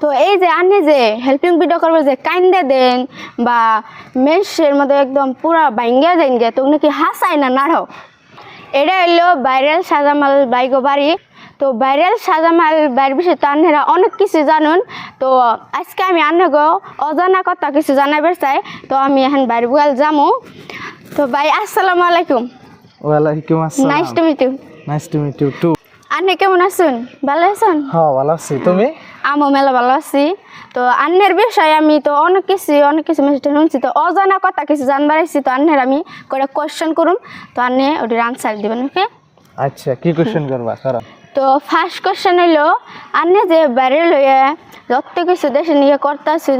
তো এই যে আপনি যে হেল্পিং ভিডিও করবে যে কাইন্দে দেন বা মেসের মধ্যে একদম পুরা ভাঙ্গা যাইন গে তো নাকি হাসাই না নাড়াও এটা হইল ভাইরাল সাজামাল বাইগো বাড়ি। তো ভাইরাল সাজামাল বাইর বিষয়ে তো আপনারা অনেক কিছু জানুন। তো আজকে আমি আনগো অজানা কথা কিছু জানাবার চাই তো আমি এখন বাইর বুয়াল যামু। তো ভাই আসসালামু আলাইকুম। ওয়ালাইকুম আসসালাম। Nice to meet you nice to meet you too কেমন আছেন? ভালো আছেন? হ্যাঁ ভালো আছি। তুমি? আমও মেলা ভালো আছি। তো আন্নের বিষয়ে আমি তো অনেক কিছু অনেক কিছু মেসেজ শুনছি। তো অজানা কথা কিছু জানবার আছি তো আন্নের আমি করে কোয়েশ্চেন করুম। তো আন্নে ওটির আনসার দিবেন ওকে আচ্ছা কি কোশ্চেন করবা করো তো ফার্স্ট কোয়েশ্চেন হইল আন্নে যে বাইরে লইয়া যত কিছু দেশে নিয়ে করতেছি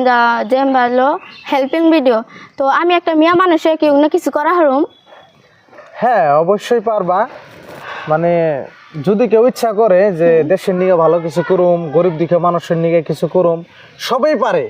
যে ভালো হেল্পিং ভিডিও তো আমি একটা মিয়া মানুষে কি অন্য কিছু করা হরুম? হ্যাঁ অবশ্যই পারবা। মানে যদি কেউ ইচ্ছা করে যে দেশের নিয়ে ভালো কিছু করুম গরিব দিকে মানুষের নিয়ে কিছু করুম সবাই পারে।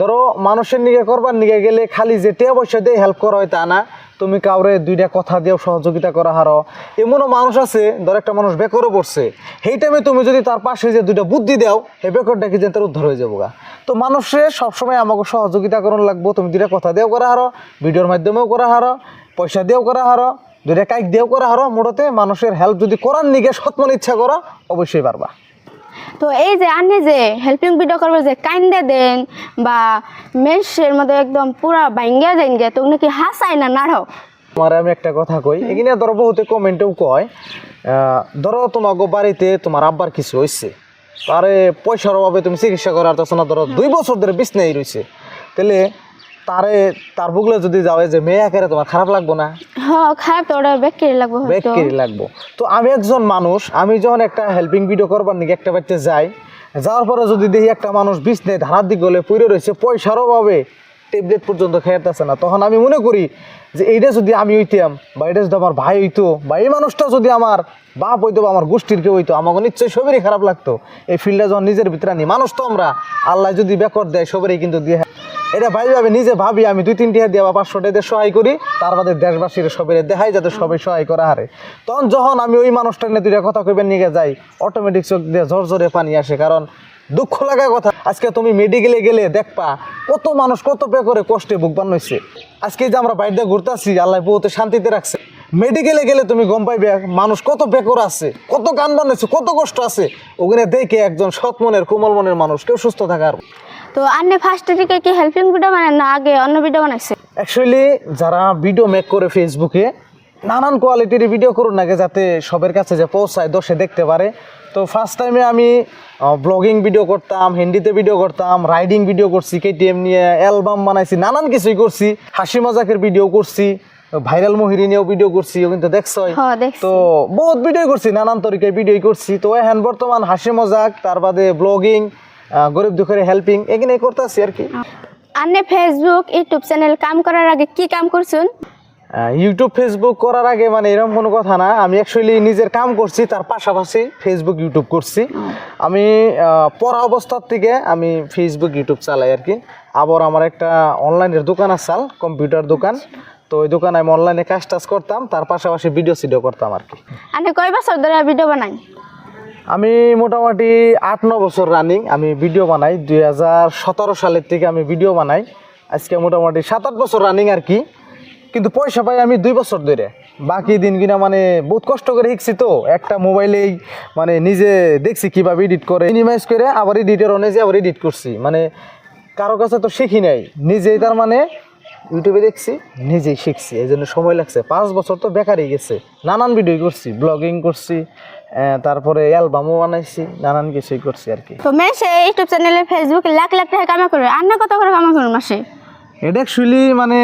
ধরো মানুষের নিয়ে করবার নিয়ে গেলে খালি যে টিয়া পয়সা দিয়ে হেল্প করা হয় তা না। তুমি কাউরে দুইটা কথা দিয়েও সহযোগিতা করা হারো। এমনও মানুষ আছে ধর একটা মানুষ বেকরে পড়ছে সেই টাইমে তুমি যদি তার পাশে যে দুইটা বুদ্ধি দাও এই বেকরটা কি যে তার উদ্ধার হয়ে যাব গা তো মানুষের সবসময় আমাকে সহযোগিতা করুন লাগবো তুমি দুইটা কথা দিয়েও করা হারো ভিডিওর মাধ্যমেও করা হারো পয়সা দিয়েও করা হারো। দুইটা কাইক দিয়েও করা হারো মোড়তে মানুষের হেল্প যদি করার নিগে সৎমন ইচ্ছা করো অবশ্যই পারবা। তো এই যে আপনি যে হেল্পিং ভিডিও করবে যে কাইন্দে দেন বা মেসের মধ্যে একদম পুরা ভাঙ্গা যাইন গে তো নাকি হাসাই না নাড়াও তোমার আমি একটা কথা কই এখানে ধরো বহুতে কমেন্টেও কয় ধরো তোমাকে বাড়িতে তোমার আব্বার কিছু হয়েছে তারে পয়সার অভাবে তুমি চিকিৎসা করার তো না ধরো দুই বছর ধরে বিছনাই রয়েছে তাহলে তারে তার বুকলে যদি যাওয়া যে মেয়ে আকারে তোমার খারাপ লাগবো না? হ্যাঁ খারাপ তো ওটা বেকেরি লাগবে ব্যাককেরি লাগবো। তো আমি একজন মানুষ আমি যখন একটা হেল্পিং ভিডিও করবার নাকি একটা বাড়িতে যাই যাওয়ার পরে যদি দেখি একটা মানুষ বিছনে ধারার দিক গলে পড়ে রয়েছে পয়সার অভাবে ট্যাবলেট পর্যন্ত খেয়েতেছে না তখন আমি মনে করি যে এইটা যদি আমি হইতাম বা এটা যদি আমার ভাই হইতো বা এই মানুষটা যদি আমার বাপ হইতো বা আমার গোষ্ঠীর কেউ হইতো আমাকে নিশ্চয়ই সবেরই খারাপ লাগতো। এই ফিল্ডে যখন নিজের ভিতরে আনি মানুষ তো আমরা আল্লাহ যদি বেকর দেয় সবেরই কিন্তু দিয়ে এটা ভাই ভাবে নিজে ভাবি, আমি দুই, তিনটি দিয়ে বা পাঁচশো টাকা সহায় করি, তার বাদে দেশবাসীর সবের দেখাই যাতে সবাই সহায় করা হারে। তখন যখন আমি ওই মানুষটা নিয়ে দুইটা কথা কইবেন, নিয়ে যাই অটোমেটিক চোখ দিয়ে ঝর ঝরে পানি আসে, কারণ দুঃখ লাগা কথা। আজকে তুমি মেডিকেলে গেলে দেখবা, কত মানুষ কত পে করে কষ্টে বুক বান্নইছে আজকে যে আমরা বাইরে ঘুরতেছি, আল্লাহ বহুতে শান্তিতে রাখছে। মেডিকেলে গেলে তুমি গম পাইবে মানুষ কত বেকর আছে, কত গান বানাইছে, কত কষ্ট আছে। ওখানে দেখে একজন সৎ মনের, কোমল মনের মানুষ, কেউ সুস্থ থাকার তো আপনি ফার্স্ট থেকে কি হেল্পিং ভিডিও বানান না আগে অন্য ভিডিও বানাইছে? অ্যাকচুয়ালি যারা ভিডিও মেক করে ফেসবুকে নানান কোয়ালিটির ভিডিও করুন নাকি যাতে সবার কাছে যে পৌঁছায় দশে দেখতে পারে। তো ফার্স্ট টাইমে আমি ব্লগিং ভিডিও করতাম হিন্দিতে ভিডিও করতাম রাইডিং ভিডিও করছি কেটিএম নিয়ে অ্যালবাম বানাইছি নানান কিছুই করছি। হাসি মজাকের ভিডিও করছি ভাইরাল মহিরি নিয়েও ভিডিও করছি কিন্তু দেখছই। হ্যাঁ তো বহুত ভিডিও করছি নানান তরিকায় ভিডিও করছি। তো এখন বর্তমান হাসি মজাক তার বাদে ব্লগিং গরিব দুঃখের হেল্পিং এখানে করতেছি আর কি। আপনি ফেসবুক ইউটিউব চ্যানেল কাম করার আগে কি কাম করছেন? ইউটিউব ফেসবুক করার আগে মানে এরকম কোনো কথা না আমি অ্যাকচুয়ালি নিজের কাম করছি তার পাশাপাশি ফেসবুক ইউটিউব করছি। আমি পড়া অবস্থার থেকে আমি ফেসবুক ইউটিউব চালাই আর কি। আবার আমার একটা অনলাইনের দোকান আসাল কম্পিউটার দোকান। তো ওই দোকানে আমি অনলাইনে কাজ টাজ করতাম তার পাশাপাশি ভিডিও সিডিও করতাম আর কি। আপনি কয় বছর ধরে ভিডিও বানাই আমি মোটামুটি আট, ন বছর রানিং আমি ভিডিও বানাই। দুই হাজার সতেরো সালের থেকে আমি ভিডিও বানাই। আজকে মোটামুটি সাত, আট বছর রানিং আর কি। কিন্তু পয়সা পাই আমি দুই বছর ধরে। বাকি দিন কিনা মানে বহুত কষ্ট করে শিখছি তো। একটা মোবাইলেই মানে নিজে দেখছি কীভাবে এডিট করে মিনিমাইজ করে, আবার এডিটের নিজে আবার এডিট করছি। মানে কারও কাছে তো শিখি নাই। নিজেই তার মানে ইউটিউবে দেখছি, নিজেই শিখছি। এই জন্য সময় লাগছে। পাঁচ বছর তো বেকারই গেছে। নানান ভিডিও করছি ব্লগিং করছি তারপরে অ্যালবামও বানাইছি নানান কিছুই করছি আর কি। তো মেসে ইউটিউব চ্যানেলে ফেসবুকে লাখ লাখ টাকা কামা করবে আর না কত করে কামা করবে মাসে? এটা অ্যাকচুয়ালি মানে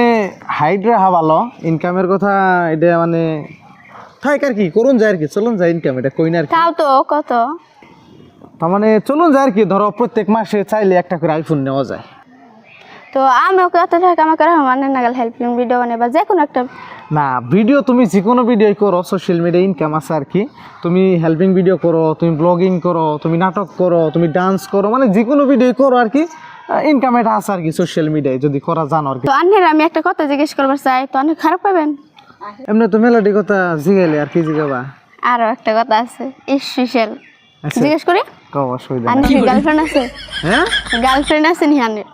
হাইট রাখা ভালো ইনকামের কথা এটা মানে থাক আর কি করুন যায় আর কি চলুন যায় ইনকাম এটা কই না আর কি। তাও তো কত? তার মানে চলুন যায় আর কি ধরো প্রত্যেক মাসে চাইলে একটা করে আইফোন নেওয়া যায়। তো আমিও কত টাকা কামা করা মানে নাগাল হেল্পিং ভিডিও বানাই বা যে কোনো একটা না ভিডিও তুমি যে কোনো ভিডিও করো সোশ্যাল মিডিয়া ইনকাম আছে আর কি। তুমি হেল্পিং ভিডিও করো তুমি ব্লগিং করো তুমি নাটক করো তুমি ডান্স করো মানে যে কোনো ভিডিও করো আর কি ইনকাম এটা আছে আর কি সোশ্যাল মিডিয়ায় যদি করা জানো আর কি। তো আন্নের আমি একটা কথা জিজ্ঞেস করবার চাই তো অনেক খারাপ পাবেন এমনি তো মেলাডি কথা জিগাইলে আর কি জিগাবা। আরও একটা কথা আছে স্পেশাল। জিজ্ঞেস করি? অসুবিধা গার্লফ্রেন্ড আছে? হ্যাঁ? গার্লফ্রেন্ড আছে নি আনে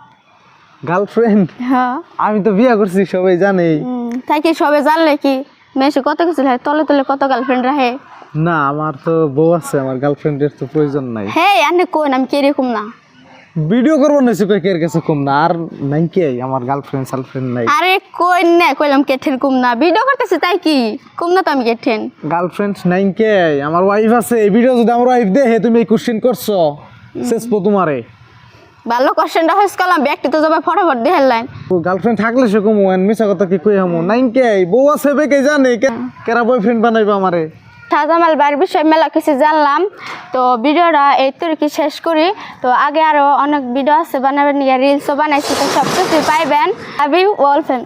গার্লফ্রেন্ড হ্যাঁ। আমি তো বিয়ে করছি সবাই জানে। তাই কি সবে জানলে কি? মেসে কত কিছু লাগে তলে তলে কত গার্লফ্রেন্ড রাখে? না আমার তো বউ আছে আমার গার্লফ্রেন্ডের তো প্রয়োজন নাই। হে আনে কোন আমি কীরকম না? ভিডিও করব না সে কের কাছে কম না আর নাই কে আমার গার্লফ্রেন্ড সার্লফ্রেন্ড নাই। আরে কই না কইলাম কেঠেন কম না ভিডিও করতেছি তাই কি? কম না তো আমি কেঠেন। গার্লফ্রেন্ড নাই কে আমার ওয়াইফ আছে এই ভিডিও যদি আমার ওয়াইফ দেখে তুমি এই কোশ্চেন করছ শেষ তোমারে। ভালো কোশ্চেনটা হয়েছে করলাম ব্যক্তি তো জবাই ফটাফট দিয়ে হেললাইন গার্লফ্রেন্ড থাকলে সে কমু এন মিছা কথা কি কই হামু? নাই কে? বউ আছে বে কে জানে? কে- কেরা বয়ফ্রেন্ড বানাইবা আমারে? শাহজামাল বাড়ির বিষয়ে মেলা কিছু জানলাম। তো ভিডিওটা এই কি শেষ করি। তো আগে আরও অনেক ভিডিও আছে বানাবেন নিয়ে রিলসও বানাইছি তো সব কিছু পাইবেন আবি ওয়ালফেন